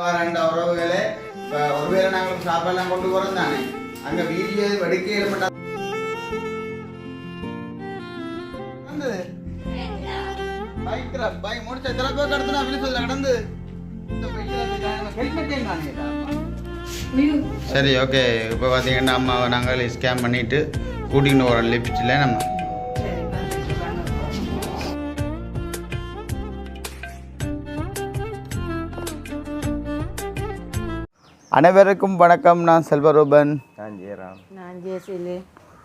வரண்ட உறவுகளே ஒருவேளை நாங்கள் சாப்பாடுலாம் கொண்டு போறோம் தானே? அங்க வீடியோ எடுக்க மாட்டா பைக் பைக்ரா பை முடிச்ச எத்தனை பேர் கடத்துனா விழுசல்ல கடந்து. சரி ஓகே இப்போ பார்த்தீங்கன்னா அம்மாவை நாங்கள் ஸ்கேன் பண்ணிட்டு கூட்டிகிட்டு வரோம் லிஃப்ட்டில் நம்ம அனைவருக்கும் வணக்கம். நான் செல்வரூபன். நான் ஜெயராம். நான் ஜேசிலு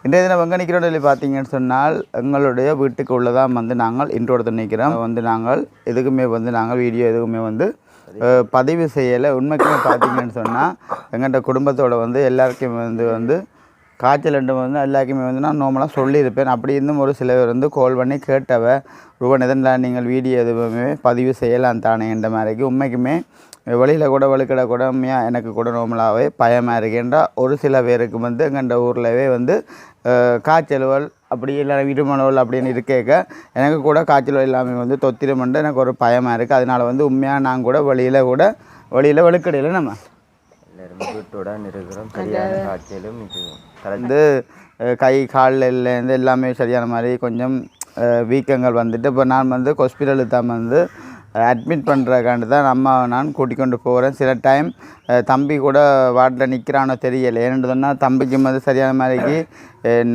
இன்றைய தினம் எங்கே நிற்கிறோம் சொல்லி பார்த்தீங்கன்னு சொன்னால் எங்களுடைய வீட்டுக்கு உள்ளதான் வந்து நாங்கள் இன்றோடு நிற்கிறோம் வந்து நாங்கள் எதுக்குமே வந்து நாங்கள் வீடியோ எதுக்குமே வந்து பதிவு செய்யலை. உண்மைக்குமே பார்த்தீங்கன்னு சொன்னால் எங்கள்கிட்ட குடும்பத்தோட வந்து எல்லாருக்குமே வந்து வந்து காய்ச்சல் ரெண்டு வந்து எல்லாருக்குமே வந்து நான் நார்மலாக சொல்லியிருப்பேன். அப்படி இருந்தும் ஒரு சில பேர் வந்து கால் பண்ணி கேட்டவ ரூபன் எதனால் நீங்கள் வீடியோ எதுவுமே பதிவு செய்யலாம் தானே? என்ற மாதிரிக்கு உண்மைக்குமே வெளியில் கூட வழுக்கிட கூட உண்மையாக எனக்கு கூட நார்மலாகவே பயமாக இருக்குன்றா. ஒரு சில பேருக்கு வந்து எங்கள்ட ஊர்லவே வந்து காய்ச்சல்கள் அப்படி இல்லை இருமலோல் அப்படின்னு இருக்கேக்க. எனக்கு கூட காய்ச்சல் எல்லாமே வந்து தொத்திரமண்டு எனக்கு ஒரு பயமாக இருக்குது அதனால வந்து உண்மையாக நான் கூட வெளியில் கூட வெளியில் வழுக்கடையில் நம்ம. எல்லாரும் வீட்டுடன் இருக்கிறோம். சரியான காய்ச்சலும் அஹ், கை காலிலேருந்து எல்லாமே சரியான மாதிரி கொஞ்சம் வீக்கங்கள் வந்துட்டு இப்போ நான் வந்து ஹாஸ்பிட்டலுக்கு தான் வந்து அட்மிட் பண்ணுறக்காண்டு தான் நம்ம நான் கூட்டிக் கொண்டு போகிறேன் சில டைம் தம்பி கூட வார்டில் நிற்கிறானோ தெரியலை. ஏன்னு சொன்னால் தம்பிக்கும் வந்து சரியான மாதிரிக்கு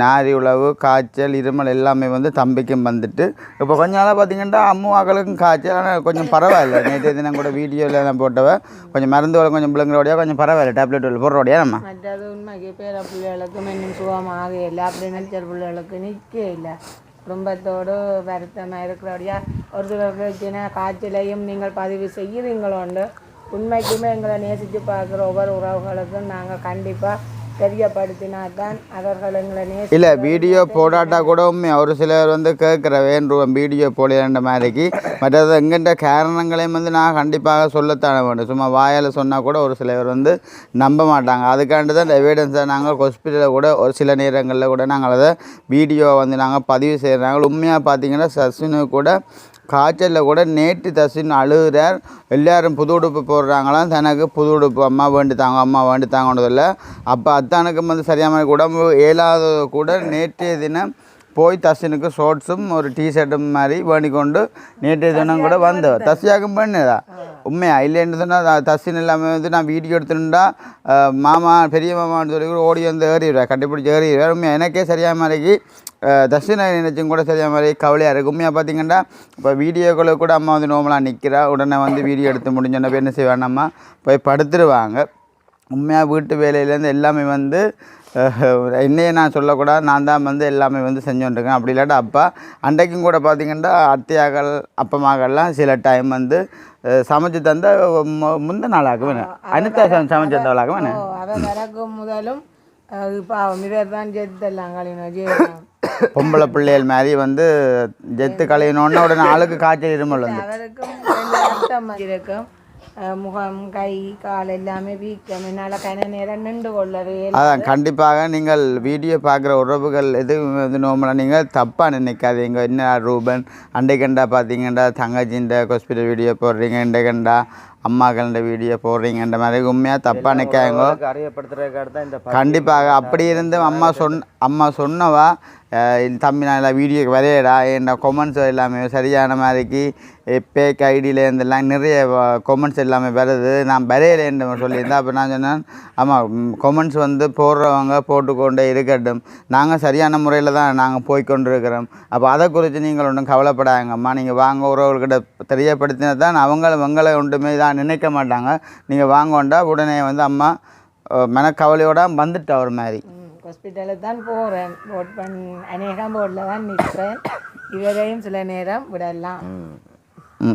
நாரி உழவு காய்ச்சல் இருமல் எல்லாமே வந்து தம்பிக்கும் வந்துட்டு. இப்போ கொஞ்ச நாளாக பார்த்தீங்கன்னா அம்மாக்களுக்கும் காய்ச்சல். ஆனால் கொஞ்சம் பரவாயில்ல. நேற்று தினம் கூட வீடியோவில் நான் போட்டவ கொஞ்சம் மருந்து கொஞ்சம் பிள்ளைங்களோடய கொஞ்சம் பரவாயில்ல. டேப்லெட் போடுறோடையா நம்ம. மற்றது உண்மைக்கு பேர பிள்ளைகளுக்கும் இன்னும் சுகமாக இல்லை. அப்படி நினைச்ச பிள்ளைகளுக்கு நிற்க இல்லை. குடும்பத்தோடு வருத்தமாக இருக்கிறபடியா ஒரு சிலருக்கு சின்ன காய்ச்சலையும் நீங்கள் பதிவு செய்கிறீங்களோண்டு உண்மைக்குமே எங்களை நேசித்து பார்க்குற ஒவ்வொரு உறவுகளுக்கும் நாங்கள் கண்டிப்பாக தெரியப்படுத்தினா தான் அவர்கள் எங்களை இல்லை வீடியோ போடாட்டா கூட உண்மை. ஒரு சிலர் வந்து கேட்குற வேண்டுவோம் வீடியோ போடலன்ற மாதிரிக்கு. மற்றது எங்கிட்ட காரணங்களையும் வந்து நான் கண்டிப்பாக சொல்லத்தானே வேண்டும். சும்மா வாயால் சொன்னால் கூட ஒரு சிலர் வந்து நம்ப மாட்டாங்க. அதுக்காண்டு தான் எவிடன்ஸை நாங்கள் ஹாஸ்பிட்டலில் கூட ஒரு சில நேரங்களில் கூட நாங்கள் அதை வீடியோ வந்து நாங்கள் பதிவு செய்கிறாங்க உண்மையாக பார்த்தீங்கன்னா சசினு கூட காய்ச்சலில் கூட நேற்று தசின் அழுகிறார். எல்லாரும் புது உடுப்பு போடுறாங்களாம். தனக்கு புது உடுப்பு. அம்மா வேண்டி தாங்க அம்மா வேண்டி தாங்கன்றதில்ல அப்போ அத்தானுக்கு வந்து சரியான உடம்பு இயலாதது கூட நேற்றைய தினம் போய் தசினுக்கு ஷோர்ட்ஸும் ஒரு டிஷர்ட்டும் மாதிரி வேண்டிக் கொண்டு நேற்றைய தினம் கூட வந்தவர். தசியாக்கும் பண்ணுதா உண்மையா? இல்லைன்னு சொன்னால் தசின் எல்லாமே வந்து நான் வீடியோ எடுத்துட்டா மாமா பெரிய மாமான்னு சொல்லி கூட ஓடி வந்து ஏறிடுவேன் கண்டுபிடிச்சி ஏறிடுவேன் உண்மையா? எனக்கே சரியாக மாதிரிக்கு தர்ஷினா நினைச்சும் கூட சரியா மாதிரி கவலையாக இருக்குது உண்மையாக பார்த்தீங்கன்னா இப்போ வீடியோக்குள்ள கூட அம்மா வந்து நோமலாக நிற்கிறா உடனே வந்து வீடியோ எடுத்து முடிஞ்சோன்னே போய் என்ன செய்வானம்மா போய் படுத்துருவாங்க. உண்மையாக வீட்டு வேலையிலேருந்து எல்லாமே வந்து என்னையே நான் சொல்லக்கூடாது. நான் தான் வந்து எல்லாமே வந்து செஞ்சுட்டுருக்கேன் அப்படி இல்லாட்டா அப்பா அன்றைக்கும் கூட பார்த்தீங்கன்னா அத்தையாக்கள் அப்பமாக்கள்லாம் சில டைம் வந்து சமைச்சு தந்த முந்த நாளாக வேணும் அனிதா சமைச்சு தந்தவளாக வேணும் ஓ, அவ வரக்கும் முதலும் பொம்பளை பிள்ளைகள் மாதிரி வந்து ஜெத்து கலையணுன்னு உடனே ஆளுக்கு காய்ச்சல் இருமல் வந்து முகம் கை கால் எல்லாமே வீக்கம் என்னால் கன நேரம் நின்று கொள்ளவே. அதான் கண்டிப்பாக நீங்கள் வீடியோ பார்க்குற உறவுகள் எதுவும் வந்து நோமலாக நீங்கள் தப்பாக நினைக்காதீங்க என்ன ரூபன் அண்டைக்கண்டா பார்த்தீங்கண்டா தங்கச்சின்ற ஹாஸ்பிட்டல் வீடியோ போடுறீங்க இண்டைக்கண்டா அம்மாக்கள்ன்ற வீடியோ போடுறீங்கன்ற மாதிரி உண்மையாக தப்பாக ப- கண்டிப்பாக அப்படி இருந்து அம்மா சொன் அம்மா சொன்னவா தம்பி நான் எல்லாம் வீடியோக்கு வரையடா என் கொமெண்ட்ஸ் எல்லாமே சரியான மாதிரிக்கு பேக் ஐடியிலேருந்தெல்லாம் நிறைய கொமெண்ட்ஸ் எல்லாமே வருது. நான் வரையலைன்ற சொல்லியிருந்தேன் அப்போ நான் சொன்னேன் ஆமாம் கொமெண்ட்ஸ் வந்து போடுறவங்க போட்டுக்கொண்டே இருக்கட்டும். நாங்கள் சரியான முறையில் தான் நாங்கள் போய்க்கொண்டு இருக்கிறோம் அப்போ அதை குறித்து நீங்கள் ஒன்றும் கவலைப்படாங்கம்மா நீங்கள் வாங்க உறவுகள்கிட்ட தெரியப்படுத்தினா தான் அவங்கள உங்களை ஒன்றுமே தான் நினைக்க மாட்டாங்க. நீங்கள் வாங்கோண்டா உடனே வந்து அம்மா அஹ் மனக்கவலையோட வந்துட்டா ஒரு மாதிரி. ஹாஸ்பிட்டலில் தான் போகிறேன். போட் பண் அநேகம் போர்டில் தான் நிற்கிறேன் இவரையும் சில நேரம் விடலாம்.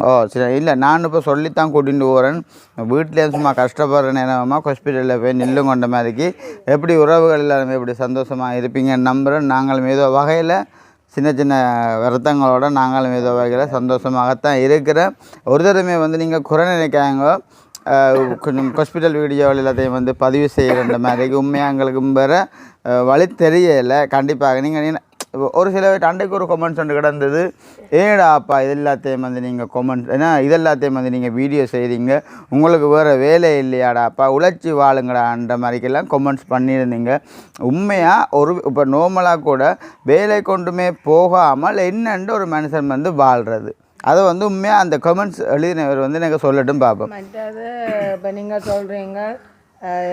ஓ சரி. இல்லை நான் இப்போ சொல்லித்தான் கூட்டிகிட்டு போகிறேன். வீட்டிலே சும்மா கஷ்டப்படுற நேரமாக ஹாஸ்பிட்டலில் போய் நில்லு கொண்ட மாதிரிக்கு எப்படி உறவுகள் எல்லாரும் எப்படி சந்தோஷமாக இருப்பீங்கன்னு நம்புகிறேன் நாங்களும் ஏதோ வகையில் சின்ன சின்ன வருத்தங்களோட நாங்களும் ஏதோ வகையில் சந்தோஷமாகத்தான் இருக்கிறேன் ஒரு தடவை வந்து நீங்கள் குறை நினைக்காங்க கொஞ்சம் ஹாஸ்பிட்டல் வீடியோவில் எல்லாத்தையும் வந்து பதிவு செய்கிற மாதிரி. உண்மையாக எங்களுக்கு வேறு வழி தெரியலை. கண்டிப்பாக நீங்கள் ஒரு சில அண்டைக்கு ஒரு கொமெண்ட்ஸ் ஒன்று கிடந்தது. ஏடா அப்பா இது எல்லாத்தையும் வந்து நீங்கள் கொமெண்ட் ஏன்னா இது எல்லாத்தையும் வந்து நீங்கள் வீடியோ செய்கிறீங்க உங்களுக்கு வேறு வேலை இல்லையாடா அப்பா உழைச்சி வாழுங்கடான்ற மாதிரிக்கெல்லாம் கொமெண்ட்ஸ் பண்ணியிருந்தீங்க. உண்மையாக ஒரு இப்போ நார்மலாக கூட வேலை கொண்டுமே போகாமல் என்னென்று ஒரு மனுஷன் வந்து வாழ்கிறது அதை வந்து உண்மையாக அந்த கமெண்ட்ஸ் எழுதினவர் வந்து எனக்கு சொல்லட்டும் பார்ப்போம் மற்றது இப்போ நீங்கள் சொல்கிறீங்க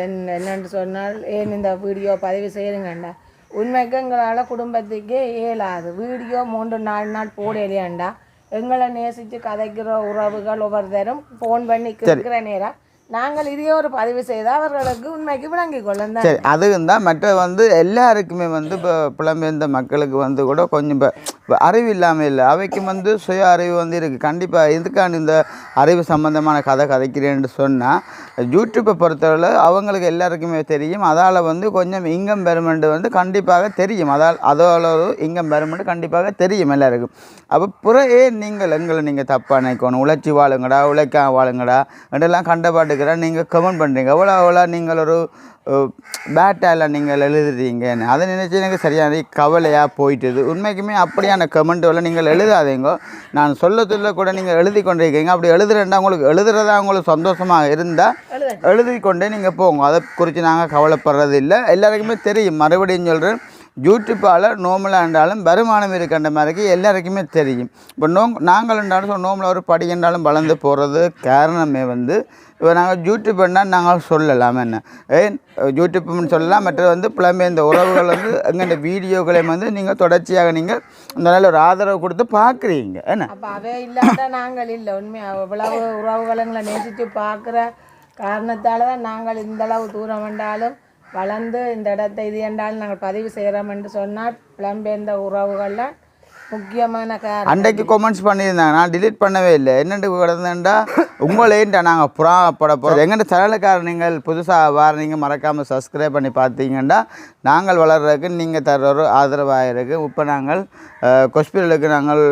என்னென்னு சொன்னால் ஏன் இந்த வீடியோ பதிவு செய்யுங்கண்டா? உண்மைக்கு எங்களால் குடும்பத்துக்கே இயலாது. வீடியோ மூன்று நாலு நாள் போடலையாண்டா? எங்களை நேசித்து கதைக்கிற உறவுகள் ஒவ்வொருத்தரும் ஃபோன் பண்ணி கேட்குற நேரம் நாங்கள் இதே ஒரு பதிவு செய்தால் அவர்களுக்கு உண்மைக்கு விளங்கி கொள்ளும் சரி அதுவும் தான் மற்ற வந்து எல்லாருக்குமே வந்து இப்போ புலம்பெயர்ந்த மக்களுக்கு வந்து கூட கொஞ்சம் இப்போ இப்போ அறிவு இல்லாமல் இல்லை. அவைக்கும் வந்து சுய அறிவு வந்து இருக்குது கண்டிப்பாக இதுக்கான இந்த அறிவு சம்மந்தமான கதை கதைக்கிறேன்னு சொன்னால் யூடியூப்பை பொறுத்தவரை அவங்களுக்கு எல்லாருக்குமே தெரியும். அதால் வந்து கொஞ்சம் இன்கம் பெருமெண்ட் வந்து கண்டிப்பாக தெரியும். அதால் அதோட ஒரு இன்கம் பெருமெண்ட் கண்டிப்பாக தெரியும் எல்லாருக்கும். அப்போ புறையே நீங்கள் எங்களை நீங்கள் தப்பாக நினைக்கணும்? உழைச்சி வாழுங்கடா உழைக்காம வாழுங்கடா. என்றெல்லாம் கண்டபாட்டுக்கிறேன் நீங்கள் கமெண்ட் பண்ணுறீங்க எவ்வளோ எவ்வளோ நீங்கள் ஒரு பேட்டால நீங்கள் எழுதுறீங்கன்னு. அதை நினச்சி எனக்கு சரியான கவலையாக போயிட்டுது. உண்மைக்குமே அப்படியான கமெண்ட்டுகளை நீங்கள் எழுதாதீங்க. நான் சொல்ல சொல்ல கூட நீங்கள் எழுதி கொண்டிருக்கீங்க. அப்படி எழுதுறேன்டா உங்களுக்கு எழுதுறதா உங்களுக்கு சந்தோஷமாக இருந்தால் எழுதி கொண்டே நீங்கள் போங்க. அதை குறித்து நாங்கள் கவலைப்படுறது இல்லை எல்லாருக்குமே தெரியும். மறுபடியும் சொல்கிறேன் யூடியூப்பால் நோமலாக இருந்தாலும் வருமானம் இருக்கின்ற மாதிரிக்கு எல்லாருக்குமே தெரியும். இப்போ நோ நாங்கள் இருந்தாலும் ஸோ நோமில் ஒரு படி என்றாலும் வளர்ந்து போகிறது காரணமே வந்து இப்போ நாங்கள் யூடியூப் பண்ணால் நாங்கள் சொல்லலாம் என்ன? ஏன்? யூடியூப்னு சொல்லலாம் மற்ற வந்து புலம்பெயர்ந்த உறவுகள் வந்து எங்கள்ட வீடியோக்களையும் வந்து நீங்கள் தொடர்ச்சியாக நீங்கள் இந்த நல்ல ஒரு ஆதரவு கொடுத்து பார்க்குறீங்க என்ன? அப்போ அவே இல்லாட்டா நாங்கள் இல்லை உண்மையாக இவ்வளவு உறவுகளை நேசித்து பார்க்குற காரணத்தால் தான் நாங்கள் இந்த அளவு தூரம் வந்தாலும் வளர்ந்து இந்த இடத்தை இது என்றால் நாங்கள் பதிவு செய்கிறோம் என்று சொன்னால் புலம்பெயர்ந்த உறவுகள்லாம் முக்கியமான காரணம். அன்றைக்கு கொமெண்ட்ஸ் பண்ணியிருந்தாங்க. நான் டிலீட் பண்ணவே இல்லை. என்னென்று கிடந்தேன்டா உங்களேன்டா நாங்கள் புறாப்பட போகிறோம் எங்கள்கிட்ட சேனலுக்கார நீங்கள் புதுசாக வார நீங்கள் மறக்காமல் சப்ஸ்கிரைப் பண்ணி பார்த்தீங்கன்னா நாங்கள் வளர்கிறதுக்கு நீங்கள் தர்ற ஒரு ஆதரவாக இருக்குது இப்போ நாங்கள் கொஸ்பிரலுக்கு நாங்கள்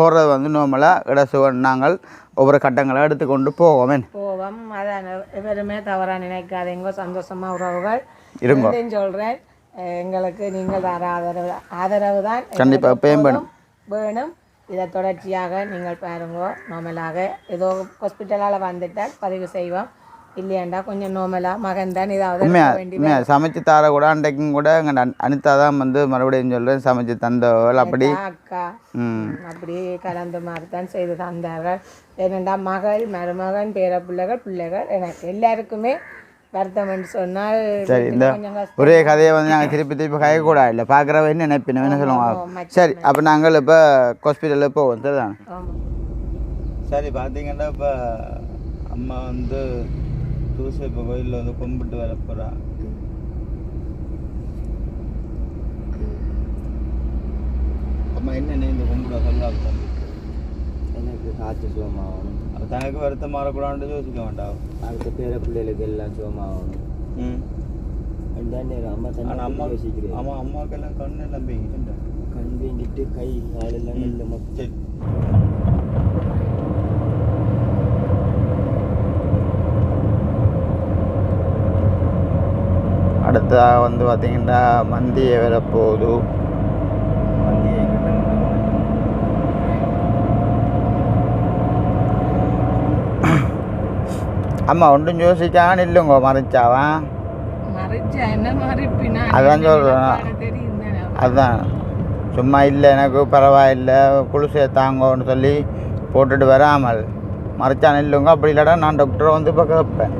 போகிறது வந்து நார்மலாக இடசுவன் நாங்கள் ஒவ்வொரு கட்டங்களை எடுத்துக்கொண்டு போவோமே. போவோம். அதான் எவருமே தவறாக நினைக்காதீங்க. சந்தோஷமாக உறவுகள். இருங்கோ. சொல்கிறேன் எங்களுக்கு நீங்கள் தர ஆதரவு ஆதரவு தான் கண்டிப்பா, எங்களுக்கு எப்பயும் எப்போதும் வேணும்? இதை தொடர்ச்சியாக நீங்கள் பாருங்க நார்மலாக ஏதோ ஹாஸ்பிட்டலால் வந்துட்டால் பதிவு செய்வோம். இல்லையாண்டா கொஞ்சம் நார்மலாக மகன் தான் ஏதாவது உண்மையா சமைச்சு தர கூட அன்றைக்கும் கூட எங்கள் அனிதா தான் வந்து மறுபடியும் சொல்கிறேன் சமைச்சு தந்தவள் அப்படி அக்கா ம் அப்படியே கலந்து மாதிரி தான் செய்து தந்தார்கள் ஏனெண்டா மகள் மருமகன் பேர பிள்ளைகள் பிள்ளைகள் எனக்கு எல்லாருக்குமே வருத்தம் என்று சொன்னால் சரி இந்த ஒரே கதையை வந்து நாங்கள் திருப்பி திருப்பி கயக்கூடாது இல்லை பார்க்குறவ என்ன நினைப்பினோம் என்ன சொல்லுவாங்க சரி அப்போ நாங்கள் இப்போ ஹாஸ்பிட்டலில் போவோம் சரிதான் சரி பார்த்தீங்கன்னா இப்போ அம்மா வந்து தூசப்ப கோயிலில் வந்து கும்பிட்டு வர போகிறா அம்மா என்ன இந்த கும்பிட சொல்ல எனக்கு காற்று சுகமாகணும். அப்போ தனக்கு வருத்தம் மாறக்கூடாதுன்னு யோசிக்க வேண்டாம். அடுத்த பேர பிள்ளைகளுக்கு எல்லாம் சுகமாகணும். ம். அம்மா ஆனால் அம்மா தண்ணி யோசிக்கிறேன். ஆமாம் அம்மாக்கெல்லாம் கண்ணு எல்லாம் போய்கிட்டு கண் வீங்கிட்டு கை காலெல்லாம் நல்ல மக்கள் சரி அடுத்ததாக வந்து பார்த்தீங்கன்னா மந்தியை வர போகுது. மந்தியை கிட்ட அம்மா ஒன்றும் யோசிச்சாங்க இல்லைங்க மறைச்சாவா மறைச்சா என்ன மறைப்பினா? அதான் தானே அதுதான் சும்மா இல்லை எனக்கு பரவாயில்லை குளிசை தாங்கன்னு சொல்லி போட்டுட்டு வராமல். மறைச்சான் இல்லைங்க அப்படி இல்லைடா நான் டாக்டரை வந்து இப்போ கேட்பேன்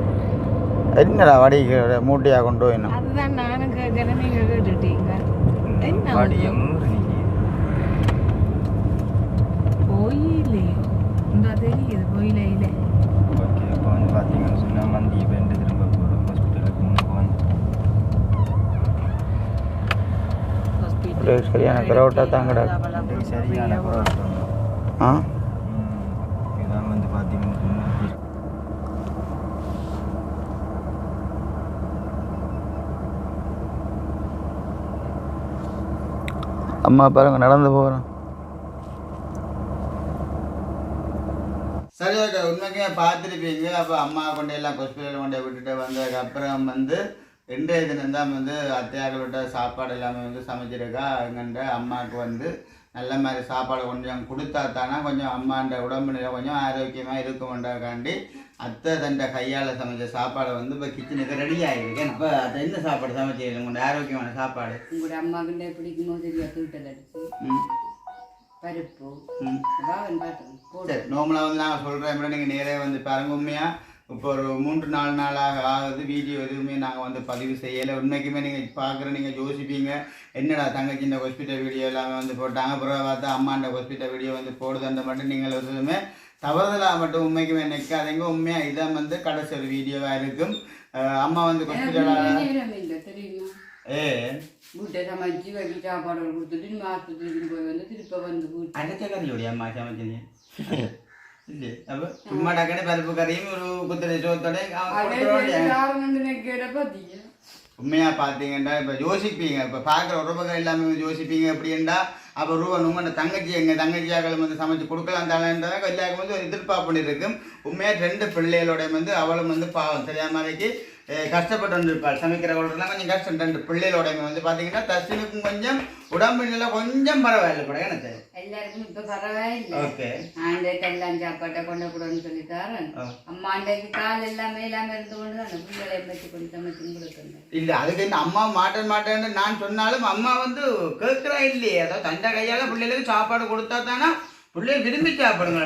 என்னடா வடிக்கு மூட்டையாக கொண்டு போயிடணும் அதுதான் நானும் கேட்குறேன் நீங்கள் கேட்டுட்டீங்க. என்ன வடியம் கோயிலையோ இந்த தெரியுது கோயிலே இல்லை ஓகே இப்போ வந்து பார்த்தீங்கன்னு சொன்னால் மந்தியை பெண்டு திரும்ப போகிறோம் ஹாஸ்பிட்டலுக்கு முன்னுக்கு வந்து ஒரு சரியான கிரௌட்டாக தான் கிடக்கு சரியான போராட்டம் ஆ? இதான் வந்து பார்த்தீங்கன்னு சொன்னால் அம்மா பாருங்க நடந்து போகிறோம் சரி ஓகே. உண்மைக்கே பார்த்துருப்பீங்க. அப்போ அம்மா கொண்டே எல்லாம் ஹாஸ்பிட்டல் கொண்டே விட்டுட்டு வந்ததுக்கப்புறம் வந்து இன்றைய தினம் தான் வந்து அத்தையாக்களோட சாப்பாடு எல்லாமே வந்து சமைச்சிருக்கா. எங்கன்ற அம்மாவுக்கு வந்து நல்ல மாதிரி சாப்பாடு கொஞ்சம் கொடுத்தா தானே கொஞ்சம் அம்மான்ற உடம்பு நிலை கொஞ்சம் ஆரோக்கியமாக இருக்குமென்றக்காண்டி அத்தை தண்ட கையால் சமைச்ச சாப்பாடு வந்து இப்போ கிச்சனுக்கு ரெடி ஆகிருக்கு இப்போ அதை என்ன சாப்பாடு சமைச்சிருக்கீங்க உங்களோட ஆரோக்கியமான சாப்பாடு. உங்களோட அம்மாவுக்கு பிடிக்குமோ தெரியும் தூட்டல் பருப்பு. சரி நார்மலாக வந்து நாங்கள் சொல்கிறேன் நீங்கள் நேரே வந்து பாருங்க உண்மையாக இப்போ ஒரு மூன்று நாலு நாளாக ஆகுது வீடியோ எதுவுமே நாங்கள் வந்து பதிவு செய்யலை. உண்மைக்குமே நீங்கள் பார்க்குற நீங்கள் யோசிப்பீங்க. என்னடா தங்கச்சி இந்த ஹாஸ்பிட்டல் வீடியோ எல்லாமே வந்து போட்டாங்க. அப்புறம் பார்த்தா அம்மாண்ட ஹாஸ்பிட்டல் வீடியோ வந்து போடுதுன்ற மட்டும் நீங்கள் எதுவுமே தவறுதலாக மட்டும் உண்மைக்குமே நிற்காதீங்க உண்மையாக இதான் வந்து கடைசி ஒரு வீடியோவாக இருக்கும். அம்மா வந்து தெரியுமா? ஏ? வீட்டை சமைச்சு வைக்க சாப்பாடு கொடுத்துட்டு ஆஸ்பத்திரிக்கு போய் வந்து திருப்ப வந்து கறியோடைய அம்மா சமைச்சீங்க அப்போ சும்மா டக்குனு பருப்பு கறியும் ஒரு குத்திரை சோத்தோட கேட்ட பார்த்தீங்க உண்மையா பார்த்தீங்கன்னா இப்போ யோசிப்பீங்க இப்போ பார்க்குற உறவுகள் எல்லாமே யோசிப்பீங்க எப்படின்னா அப்போ ரூபன் உங்களோட தங்கச்சி எங்கள் தங்கச்சியாக்கள் வந்து சமைச்சு கொடுக்கலாம் தானேன்றதாக எல்லாருக்கும் வந்து ஒரு எதிர்பார்ப்பு இருக்கும். உண்மையாக ரெண்டு பிள்ளைகளோட வந்து அவளும் வந்து பாவம். சரியா மாதிரிக்கு கஷ்டப்பட்டு வந்திருப்பாள் சமைக்கிறவங்களோட கொஞ்சம் கஷ்டம். ரெண்டு பிள்ளைகளோட வந்து பார்த்தீங்கன்னா தர்ஷனுக்கும் கொஞ்சம் உடம்பு நிலை கொஞ்சம் பரவாயில்ல கூட எனக்கு. எல்லாருக்கும் இப்ப பரவாயில்லை. ஓகே. ஆண்டைக்கு எல்லாம் சாப்பாட்டை கொண்டு கூடன்னு சொல்லி தரேன். அம்மா ஆண்டைக்கு கால் எல்லாமே இல்லாம இருந்து கொண்டு தான் அந்த பிள்ளைகளை பற்றி கொஞ்சம் சமைச்சு கொடுக்கணும் இல்ல அதுக்கு என்ன அம்மா மாட்டேன் மாட்டேன்னு நான் சொன்னாலும் அம்மா வந்து கேட்குறா இல்லையே. அதாவது தண்டை கையால பிள்ளைகளுக்கு சாப்பாடு கொடுத்தா தானே பிள்ளைகள் விரும்பி சாப்பிடுங்க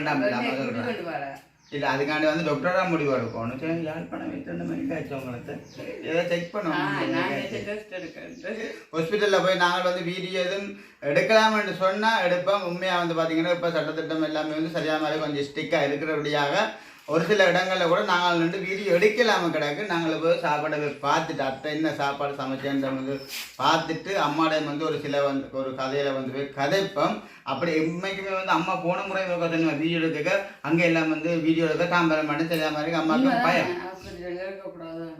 இல்ல அதுக்காண்டி வந்து டாக்டரா முடிவு எடுக்கணும் சரி யாழ்ப்பாணம் ரெண்டு மணிக்கு ஆச்சு உங்களுக்கு ஏதோ செக் பண்ணுவோம் ஹாஸ்பிட்டலில் போய் நாங்கள் வந்து வீடியோ எதுவும் எடுக்கலாம்னு சொன்னால் எடுப்போம். உண்மையாக வந்து பார்த்தீங்கன்னா இப்போ சட்டத்திட்டம் எல்லாமே வந்து சரியான மாதிரி கொஞ்சம் ஸ்டிக்காக இருக்கிறபடியாக ஒரு சில இடங்களில் கூட நாங்கள் நின்று வீடியோ எடுக்கலாம கிடக்கு. நாங்கள் போய் சாப்பாடை போய் பார்த்துட்டு அத்தை என்ன சாப்பாடு சமைச்சேன்ற வந்து பார்த்துட்டு அம்மாடையும் வந்து ஒரு சில வந்து ஒரு கதையில் வந்து போய் கதைப்போம். அப்படி உண்மைக்குமே வந்து அம்மா போன முறை வீடியோ எடுக்க அங்கே எல்லாம் வந்து வீடியோ எடுக்க தாம்பரம் பண்ணி சரியா மாதிரி அம்மாவுக்கு பயம்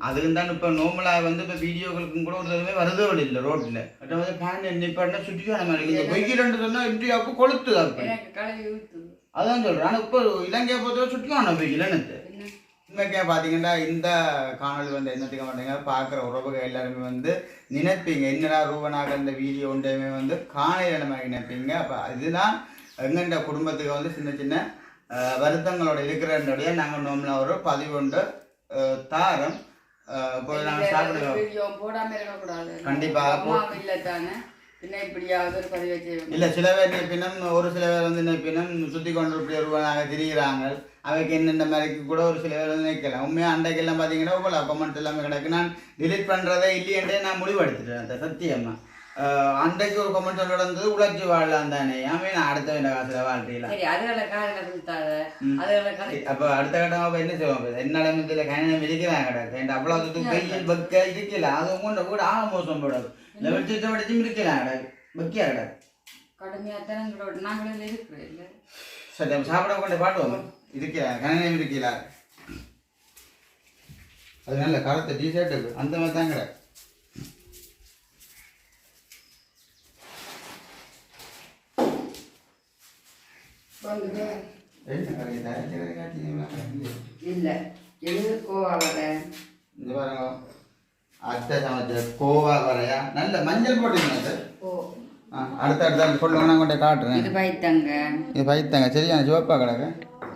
அதுக்கு தான் இப்போ நார்மலாக வந்து இப்போ வீடியோக்களுக்கும் கூட ஒரு தடவை வருதோ இல்லை ரோட்டில் பட் வந்து ஃபேன் நிப்பாட்டினா சுற்றியான மாதிரி. இந்த வெயில் சொன்னால் இந்தியாவுக்கு கொளுத்துது அதான் சொல்கிறேன் ஆனால் இப்போ இலங்கையை பொறுத்தவரை சுற்றியான வெயில் எனக்கு என்ன? உண்மைக்கே பார்த்தீங்கன்னா இந்த காணொளி வந்து என்னத்துக்க மாட்டேங்க பார்க்குற உறவுகள் எல்லாருமே வந்து நினைப்பீங்க. என்னடா ரூபனாக இந்த வீடியோ ஒன்றையுமே வந்து காணையில் நம்ம நினைப்பீங்க. அப்போ இதுதான் எங்கண்ட குடும்பத்துக்கு வந்து சின்ன சின்ன வருத்தங்களோட இருக்கிறனுடைய நாங்கள் நோம்பலாக ஒரு பதிவு ஒன்று அஹ், தாரம் இப்போ நாங்கள் சாப்பிடுவோம் வீடியோ போடாம இருக்கக்கூடாது. கண்டிப்பா. அம்மா இல்லை சில பேர் நினைப்பினம் ஒரு சில பேர் வந்து நினைப்பினம் சுற்றி கொண்டு இப்படி ஒருவனாக திரிகிறாங்க அவைக்கு என்னென்ன மாதிரிக்கு கூட ஒரு சில வந்து நினைக்கலாம். உண்மையாக அண்டைக்கெல்லாம் பார்த்தீங்கன்னா உங்களை கமெண்ட் எல்லாமே கிடக்கு. நான் டிலீட் பண்ணுறதே இல்லையன்றே நான் முடிவெடுத்துட்டேன் அந்த சத்தியம்மா அஹ் அன்றைக்கு ஒரு கமெண்ட் நடந்தது உழைச்சி வாழலாம் தானே. ஆமே நான் அடுத்த வேண்ட காசில் கதை அப்போ அடுத்த கட்டமாக இப்போ என்ன செய்வோம்? என்னால இதில் கணினம் இருக்கிறாங்க கிடக்கு. என் அவ்வளோ தூரம் வெயில் பக்க இருக்கல அது உங்கள்கிட்ட கூட ஆக மோசம் போடாது. இல்லை வெடிச்சு வெடிச்சும் இருக்கலாம் கிடக்கு. பக்கியா கிடக்கு? கடுமையாக தானங்களோட நாங்களும் இருக்கிறோம் சரி சாப்பிட கொண்டு பாட்டுவோம் இருக்கிறா கணனம் இருக்கீங்களா அது நல்ல கருத்த டிஷர்ட்டு அந்த மாதிரி தான் கடை? இல்லை. இந்த பாருங்க. அத்தை சமைச்ச கோவா வரையா நல்ல மஞ்சள் போட்டீங்களா சார் அடுத்த அடுத்த சொல்லுங்க நான் கொண்டு காட்டுறேன். இது பைத்தங்க. இது பைத்தாங்க. சரியான சிவப்பா கிடக்கு.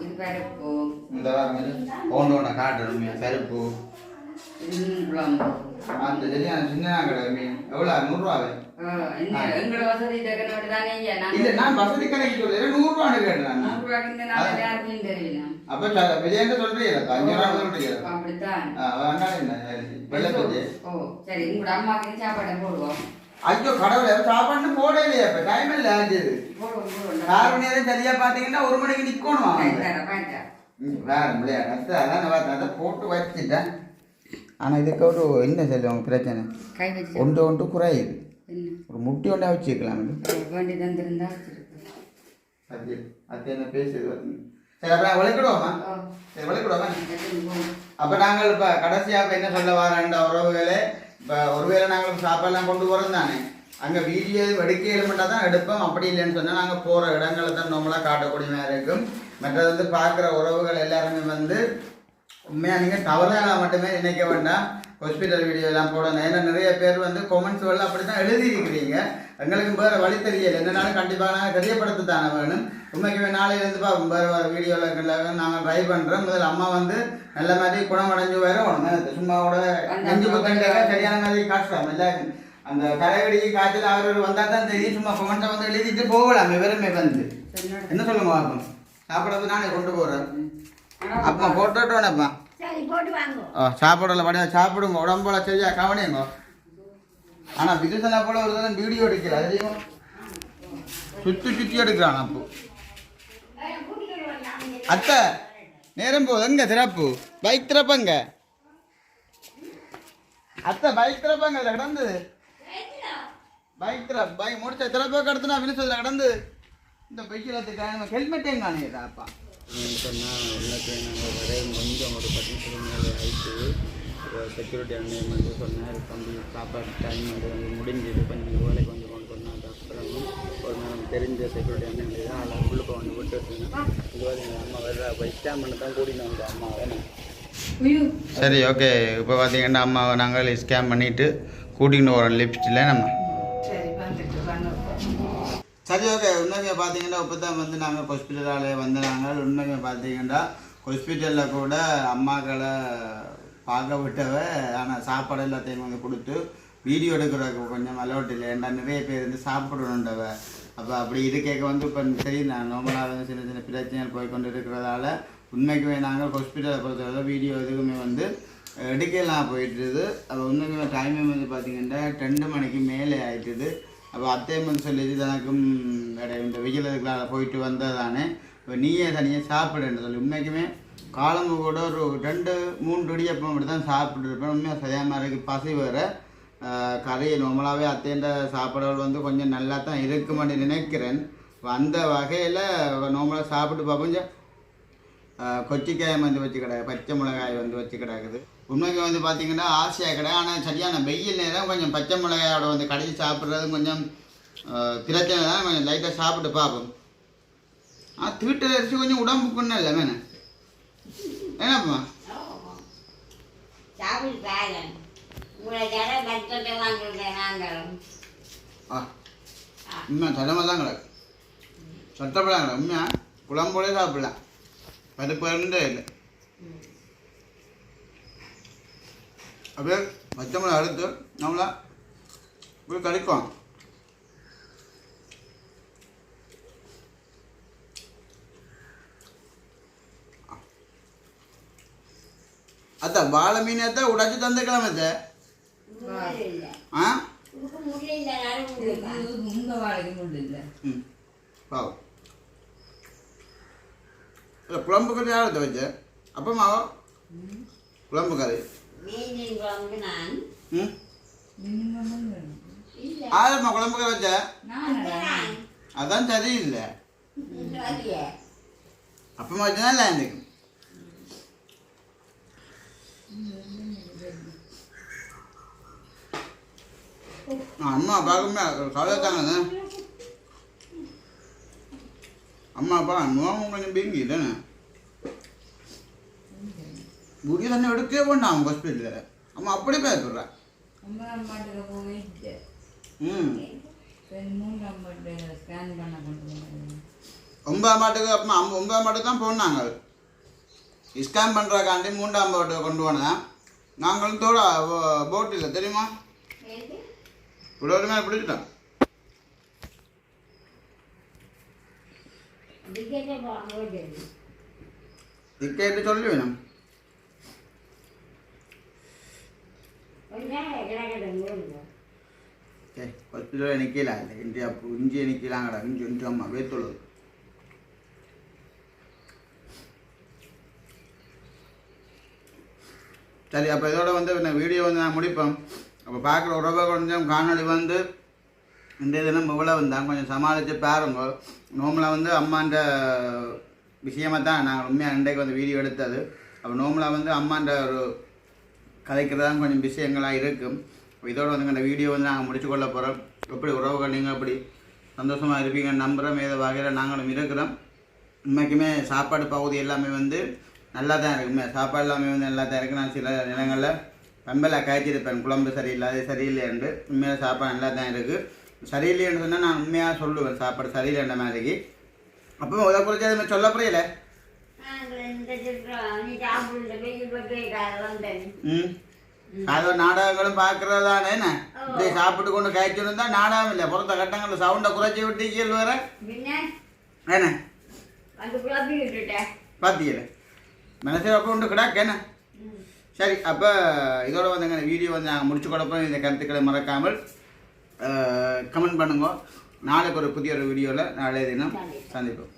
பருப்பு இந்த ஒன்று ஒன்று பருப்பு இது மீன் குழம்பு அந்த சரியான சின்ன கிடக்கு மீன். எவ்வளோ நூறுரூவாவே? எங்களோட வசதி தக்கனோடு தானே இல்ல நான் வசதி கடைக்கு சொல்றேன். நூறு ரூபான்னு கேட்டேன் நான். நூறு ரூபாய்க்கு இந்த நாள் யாருக்கும் தெரியல. அப்ப ச- வெளியாண்டு சொல்றீங்க அஞ்சு ரூபா சொல்றீங்க அப்படித்தான். வேண்டாம் என்ன? வெள்ளப்பத்தி ஓ சரி. உங்களோட அம்மாவுக்கு சாப்பாடை போடுவோம். ஐயோ கடவுளே சாப்பாடு போடலையே இப்ப டைம் இல்ல ஆஞ்சது ஆறு நேரம் சரியா பாத்தீங்கன்னா ஒரு மணிக்கு நிக்கணும்? வேற முடியாது. அதான் அதை போட்டு வச்சுட்டேன். ஆனா இதுக்கு ஒரு என்ன சொல்லுவாங்க பிரச்சனை? ஒன்று ஒன்று குறையுது. ஒரு முட்டி ஒன்றா வச்சுக்கலாம். அது என்ன பேசுது? சரி அப்புறம் விளக்கிடுவோமா? சரி விளக்கிடுவோமா. அப்ப நாங்கள் இப்ப கடைசியா இப்ப என்ன சொல்ல வரோன்ற உறவுகளே இப்போ ஒருவேளை நாங்கள் சாப்பாடுலாம் கொண்டு போகிறோம் தானே. அங்கே வீடியோ எடுக்க மட்டும் தான் எடுப்போம். அப்படி இல்லைன்னு சொன்னால் நாங்கள் போகிற இடங்களை தான் நம்மளாக காட்டக்கூடிய மாதிரி இருக்கும். மற்றது வந்து பார்க்குற உறவுகள் எல்லாருமே வந்து உண்மையாக நீங்கள் தவறாக மட்டுமே நினைக்க வேண்டாம். ஹாஸ்பிட்டல் வீடியோ எல்லாம் போடணும். ஏன்னா நிறைய பேர் வந்து கொமெண்ட்ஸ் எல்லாம் அப்படி தான் எழுதியிருக்கிறீங்க. எங்களுக்கு வேறு வழி தெரியல. என்னனாலும் கண்டிப்பாக நாங்கள் தெரியப்படுத்த தானே வேணும். உண்மைக்குமே நாளையிலேருந்து பார்ப்போம் வேறு வேறு வீடியோவில் நாங்கள் ட்ரை பண்ணுறோம் முதல்ல அம்மா வந்து நல்ல மாதிரி குணமடைஞ்சு வரணும் சும்மாவோட நெஞ்சு பக்கண்டாக சரியான மாதிரி காட்டுறோம். எல்லாருக்கும். அந்த தலைவடி காய்ச்சல் அவர் வந்தால் தான் தெரியும். சும்மா கொமெண்ட்டை வந்து எழுதிட்டு போகலாம். வெறுமே வந்து. என்ன சொல்லுங்க பார்ப்போம் சாப்பிட்றது நானே கொண்டு போகிறேன் அப்பா போட்டுட்டோனப்பா சாப்பாடுல போட்டு படியா சாப்பிடுங்க. உடம்புல சரியா கவனிங்க ஆனால் விதுசனா போல ஒரு தடவை வீடியோ எடுக்கிற அதையும் சுற்றி சுத்தி எடுக்கிறான் அப்போ. அத்தை நேரம் போகுது. எங்க திறப்பு? பைக் திறப்பங்க அத்தை பைக் திறப்பங்க இதில் கிடந்து. பைக் திறப்பு பைக் முடிச்ச திறப்ப கடத்துனா விழுச்சதுல கிடந்து. இந்த பைக்கில் ஹெல்மெட் எங்க அப்பா சொன்னால் உள்ளக்கு நாங்கள் கொஞ்சம் ஒரு பத்து நிமிஷம் மேலே ஆயிட்டு செக்யூரிட்டி அண்ணன் வந்து சொன்னார் தம்பி சாப்பாடு டைம் வந்து வந்து முடிஞ்சது கொஞ்சம் வேலை கொஞ்சம் கொண்டு சொன்னாங்க அப்புறம் ஒரு நாள் தெரிஞ்ச செக்யூரிட்டி அண்ணன் தான் அதில் உள்ளுக்கு வந்து விட்டு வச்சுருந்தேன் இது வந்து எங்கள் அம்மா வர்ற பஸ் ஸ்டாண்ட் தான் கூட்டின்னு வந்தோம் அம்மா வேணும் சரி ஓகே இப்போ பார்த்தீங்கன்னா அம்மாவை நாங்கள் ஸ்கேன் பண்ணிவிட்டு கூட்டிகிட்டு வரோம் லிப்ஸ்டில் நம்ம. சரி ஓகே உண்மையை பார்த்தீங்கன்னா இப்போ தான் வந்து நாங்கள் ஹாஸ்பிட்டலாலே வந்து நாங்கள் உண்மையை பார்த்தீங்கன்னா ஹாஸ்பிட்டலில் கூட அம்மாக்களை பார்க்க விட்டவ ஆனால் சாப்பாடு எல்லாத்தையும் வந்து கொடுத்து வீடியோ எடுக்கிறதுக்கு கொஞ்சம் அலோட் இல்லை ஏன்டா நிறைய பேர் வந்து சாப்பிடணுன்றவ அப்போ அப்படி இருக்கேக்க வந்து இப்போ சரி நான் நார்மலாக வந்து சின்ன சின்ன பிரச்சனைகள் போய் கொண்டு இருக்கிறதால உண்மைக்குமே நாங்கள் ஹாஸ்பிட்டலை பொறுத்தவரை வீடியோ எதுக்குமே வந்து எடுக்கலாம் போயிட்டுருது அப்போ உண்மைக்குமே டைமே வந்து பார்த்தீங்கன்னா ரெண்டு மணிக்கு மேலே ஆயிட்டுது. அப்போ அத்தையும் வந்து தனக்கும் இந்த வெயிலுக்குலாம் போயிட்டு வந்ததானே இப்போ நீயே தனியாக சாப்பிடுன்னு சொல்லி உண்மைக்குமே காலம்பு கூட ஒரு ரெண்டு மூன்று இடியப்பம் அப்படி தான் சாப்பிட்டுருப்பேன் உண்மையாக சரியாக இருக்குது பசி வேறு. கறி நார்மலாகவே அத்தையண்ட சாப்பாடுகள் வந்து கொஞ்சம் நல்லா தான் இருக்குமான்னு நினைக்கிறேன். அந்த வகையில் நார்மலாக சாப்பிட்டு பார்ப்போம். கொச்சிக்காய் வந்து வச்சு கிடக்கு பச்சை மிளகாய் வந்து வச்சு கிடக்குது உண்மைக்கு வந்து பார்த்தீங்கன்னா ஆசையாக கிடக்கு ஆனால் சரியான வெயில் நேரம் கொஞ்சம் பச்சை மிளகாயோட வந்து கடைசி சாப்பிட்றது கொஞ்சம் பிரச்சனை தான் கொஞ்சம் லைட்டாக சாப்பிட்டு பார்ப்போம். ஆ தீட்டு அரிசி கொஞ்சம் உடம்புக்குன்னு இல்லை மேனே என்னப்பா? உண்மை தடமை தான் கிடக்கு சட்டப்படாங்க உண்மையா குழம்போடே சாப்பிடலாம். பருப்பு இல்லை. அப்படியே பச்சை மிளகா அறுத்து நம்மளா போய் கடிக்கும் அதான் வாழை மீன் தான் உடைச்சு தந்துக்கலாம் இல்லை ஆ? பாவம். இல்லை குழம்பு கறி யாரத்தை வச்ச? அப்பமாவா குழம்பு கறி மீனின் குழம்பு நான் ம் இல்லை ஆரம்மா குழம்பு கறி வச்ச நான் அதான் சரியில்லை சரியே அப்பமா வச்சுனா இல்லை எனக்கு அம்மா பார்க்குமே கவலை தாங்க அம்மா அப்பா நோம்பு கொஞ்சம் பிங்கி தானே புரிய தண்ணி எடுக்கவே போண்டான் அவங்க ஹாஸ்பிட்டலில் அம்மா அப்படி பேசுறா ஒன்பதாம் பாட்டுக்கு போயிட்டு ம். ரெண்டு மூன்றாம் பாட்டு ஸ்கேன் பண்ண கொண்டு வந்தாங்க ஒன்பதாம் மாட்டுக்கு அப்புறமா ஒன்பதாம் மாட்டுக்கு தான் போனாங்க. ஸ்கேன் பண்ணுறக்காண்டி மூன்றாம் போட்டு கொண்டு போனேன். நாங்களும் தோட போட் இல்லை தெரியுமா? இவ்வளோ மேலே பிடிச்சிட்டோம் டிக்கெட்டு சொல்லி வேணும். கொஞ்சம் கிடக்கட்டும் ஏ ஹாஸ்பிட்டலில் இல்லை இன்றைய இஞ்சி நிற்கலாங்கடா இஞ்சி இஞ்சி அம்மா வேத்துள்ளது சரி அப்போ இதோட வந்து நான் வீடியோ வந்து நான் முடிப்பேன் அப்போ பார்க்குற உறவை கொஞ்சம் காணொளி வந்து இந்த தினம் இவ்வளோ வந்தாங்க கொஞ்சம் சமாளித்து பாருங்க நோம்பில் வந்து அம்மாண்ட விஷயமாக தான் நாங்கள் உண்மையாக இன்றைக்கு வந்து வீடியோ எடுத்தது அப்போ நோம்பில் வந்து அம்மாண்ட ஒரு கதைக்கிறது தான் கொஞ்சம் விஷயங்களாக இருக்கும். இதோட வந்து இந்த வீடியோ வந்து நாங்கள் முடிச்சு கொள்ள போகிறோம் எப்படி உறவுகள் நீங்கள் எப்படி சந்தோஷமாக இருப்பீங்க நம்புகிறோம் ஏதோ வகையில் நாங்களும் இருக்கிறோம். உண்மைக்குமே சாப்பாடு பகுதி எல்லாமே வந்து நல்லா தான் இருக்குமே. சாப்பாடு எல்லாமே வந்து நல்லா தான் இருக்குது நான் சில நிலங்களில் பம்பலை காய்ச்சிருப்பேன். குழம்பு சரியில்லை அது சரியில்லைன்னு உண்மையாக சாப்பாடு நல்லா தான் இருக்குது சரியில்லைன்னு சொன்னால் நான் உண்மையாக சொல்லுவேன். சாப்பாடு சரியில்லைன்ற மாதிரிக்கு. அப்போ உதவ குறித்து அதுமாதிரி சொல்ல புரியலை. அதோ நாடகங்களும் பார்க்கறது தானே என்ன இப்படி சாப்பிட்டு கொண்டு காய்ச்சணும் தான் நாடகம் இல்லை புறத்த கட்டங்களில் சவுண்டை குறைச்சி விட்டு கீழ் வேற என்ன? பார்த்தீங்களே மனசே அப்போ உண்டு கிடாக்கு என்ன? சரி அப்போ இதோட வந்து எங்கள் வீடியோ வந்து நாங்கள் முடிச்சு கொடுப்போம். இந்த கருத்துக்களை மறக்காமல் கமெண்ட் பண்ணுங்க. நாளைக்கு ஒரு புதிய ஒரு வீடியோவில் நாளைய தினம் சந்திப்போம்.